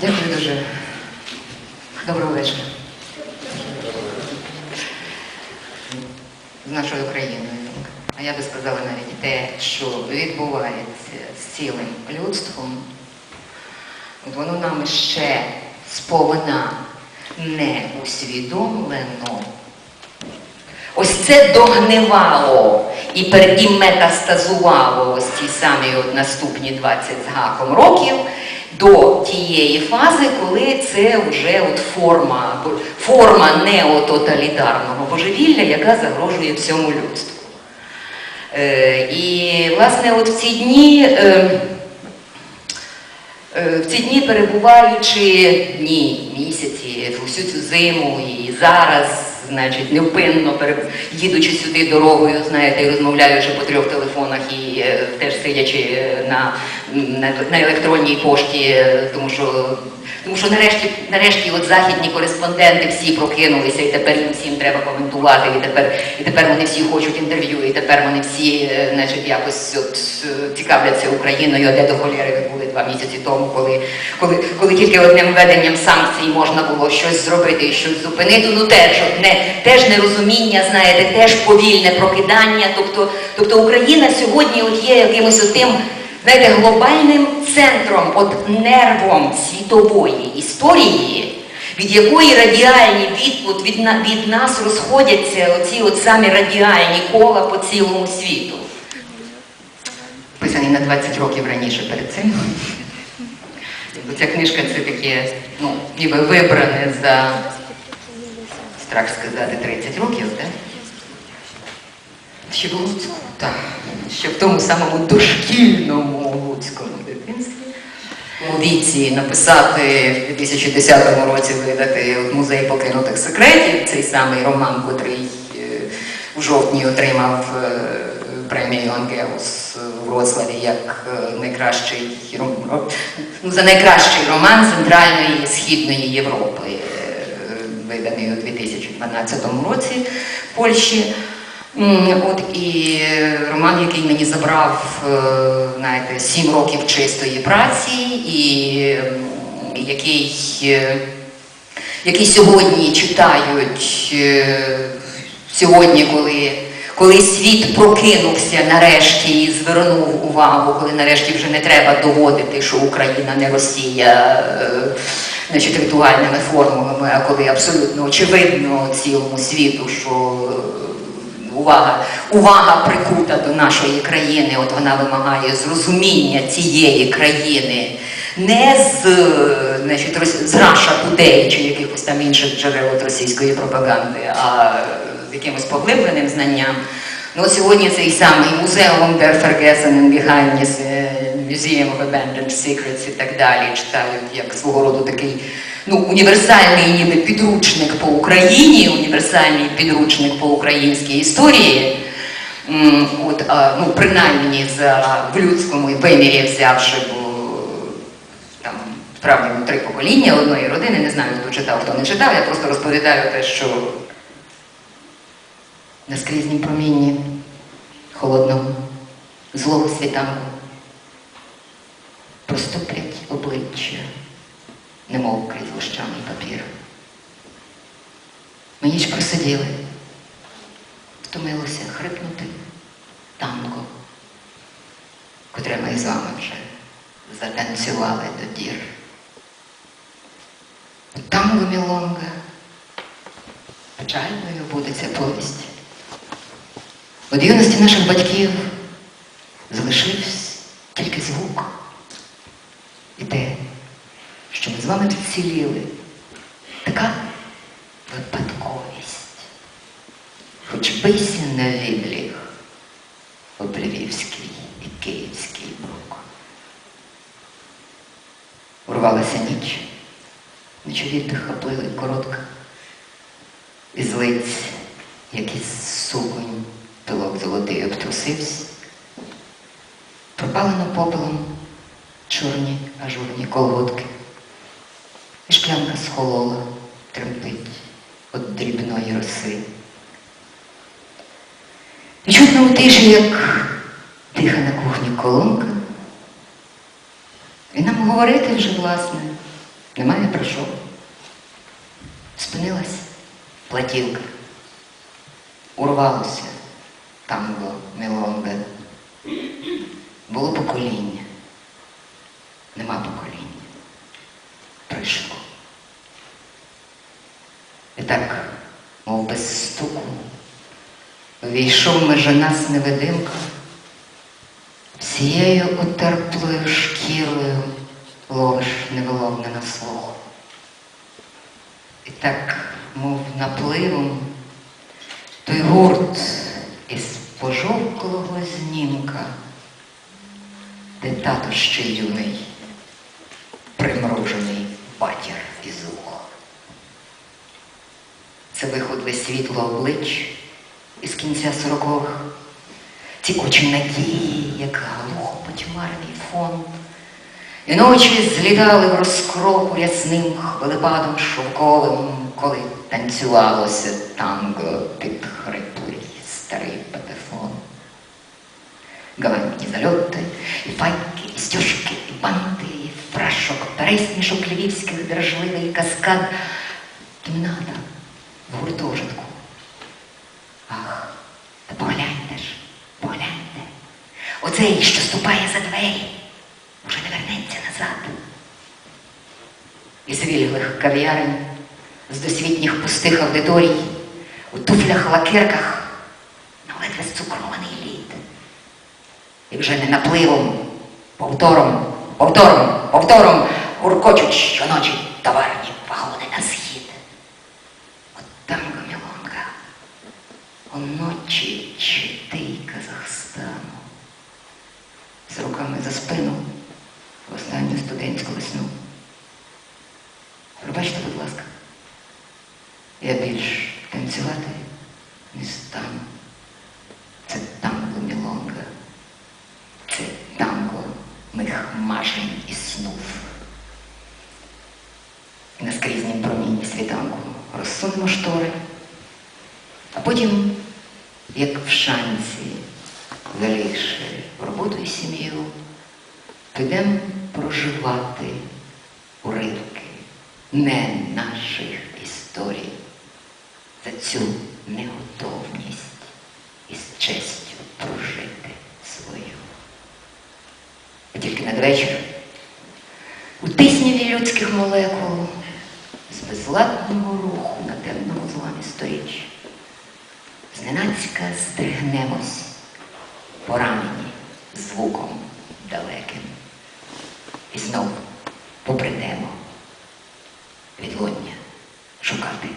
Дякую дуже. Доброго вечора. З нашою країною. А я би сказала навіть те, що відбувається з цілим людством, воно нам ще сповна не усвідомлено. Ось це догнивало і метастазувало ось ті самі от наступні 20 з гаком років до тієї фази, коли це вже от форма, форма неототалітарного божевілля, яка загрожує всьому людству. Е, і, власне, от в ці дні. Е, Е, В ці дні перебуваючи дні, місяці, всю цю зиму і зараз, значить, невпинно їдучи сюди дорогою, знаєте, і розмовляючи по трьох телефонах і е, теж сидячи е, на, на, на електронній пошті, е, тому що. Тому що нарешті, нарешті от західні кореспонденти всі прокинулися, і тепер їм всім треба коментувати, і тепер, і тепер вони всі хочуть інтерв'ю, і тепер вони всі, значить, якось от, цікавляться Україною, де до холєри були два місяці тому, коли, коли, коли тільки одним введенням санкцій можна було щось зробити і щось зупинити. Ну теж не теж нерозуміння, знаєте, теж повільне прокидання. Тобто, тобто Україна сьогодні от є якимось отим знаєте, глобальним центром, от нервом світової історії, від якої радіальні від, от від, від нас розходяться оці от самі радіальні кола по цілому світу. Писаний на 20 років раніше перед цим. Ця книжка це таке, ну, вибране за, страх сказати, 30 років, так? Ще в Луцьку, так. Ще в тому самому дошкільному луцькому дитинстві. У віці написати в 2010 році видати музей покинутих секретів, цей самий роман, котрий е, у жовтні отримав е, премію Ангелус в Вроцлаві як е, найкращий ну, за найкращий роман Центральної і Східної Європи, е, виданий у 2012 році в Польщі. От і роман, який мені забрав, е, знаєте, сім років чистої праці, і який, е, який сьогодні читають е, сьогодні, коли, коли світ прокинувся нарешті і звернув увагу, коли нарешті вже не треба доводити, що Україна не Росія. е, Значить, ритуальними формулами, а коли абсолютно очевидно цілому світу, що е, увага, увага прикута до нашої країни, от вона вимагає зрозуміння цієї країни не з, е, значить, з Russia Today чи якихось там інших джерел російської пропаганди, а якимось поглибленим знанням. Ну, сьогодні цей самий музеум Vergessenen Geheimnisse, е, Museum of Abandoned Secrets і так далі читають як свого роду такий ну, універсальний ніби підручник по Україні, універсальний підручник по українській історії. От, ну, принаймні за в людському вимірі взявши, бо там справді ну, три покоління одної родини, не знаю, хто читав, хто не читав, я просто розповідаю те, що на скрізнім промінні холодного злого світанку проступлять обличчя, немов крізь лущаний папір. Ми ніч просиділи, втомилося хрипнути танго, котре ми з вами вже затанцювали до дір. Танго мілонга, печальною буде ця повість. Від юності наших батьків залишився тільки звук і те, що ми з вами вціліли. Така випадковість. Хоч бийся на відліг об Львівський і Київський бок. Урвалася ніч, ніч віддиха плили коротка, із лиць, як із суконь, золотий обтрусився, пропалено попелом чорні ажурні колготки. І шклянка схолола, тремтить від дрібної роси. І чутно у тиші, як тиха на кухні колонка. І нам говорити вже, власне, Немає про що. Спинилась платілка. Урвалося танго мелонга. Було покоління. Нема покоління. Прийшло. І так, мов без стуку, війшов межи нас невидимка, всією отерплою шкірою ловиш невиловнена слух. І так, мов напливом, той гурт пожовклого знімка, де тато ще юний, примружений батір із ух. Це виходили світло облич із кінця сорокових, тікучі надії, як глухо потьмарений фон. І ночі злітали в розкропу рясним хвилепадом шовковим, коли танцювалося танго під хриплий старий. Галантні зальоти, і файки, і стюжки, і банти, і фрашок, пересмішок львівських дрожливий каскад. Кімната в гуртожитку. Ах, та погляньте ж, погляньте. Оцей, що ступає за двері, уже не вернеться назад. Із вільглих кав'ярень, з досвітніх пустих аудиторій, у туфлях Вже не напливом, повтором, повтором, повтором гуркочуть щоночі товарні вагони на схід. От танго мілонга, оночі читий Казахстану, з руками за спину в останню студентську весну. Пробачте, будь ласка, я більш танцювати не стану. Це танго мілонга. Це танго моїх мажень і снув. І на скрізнім промінні світанку розсунемо штори, а потім, як в шанці, залиши роботу і сім'ю, підемо проживати уривки не наших історій за цю неготовність із честю прожити свою. А тільки надвечір молекул з безладного руху на темному зламі сторіч зненацька здригнемось, поранені звуком далеким. І знов попридемо відлоння шукати.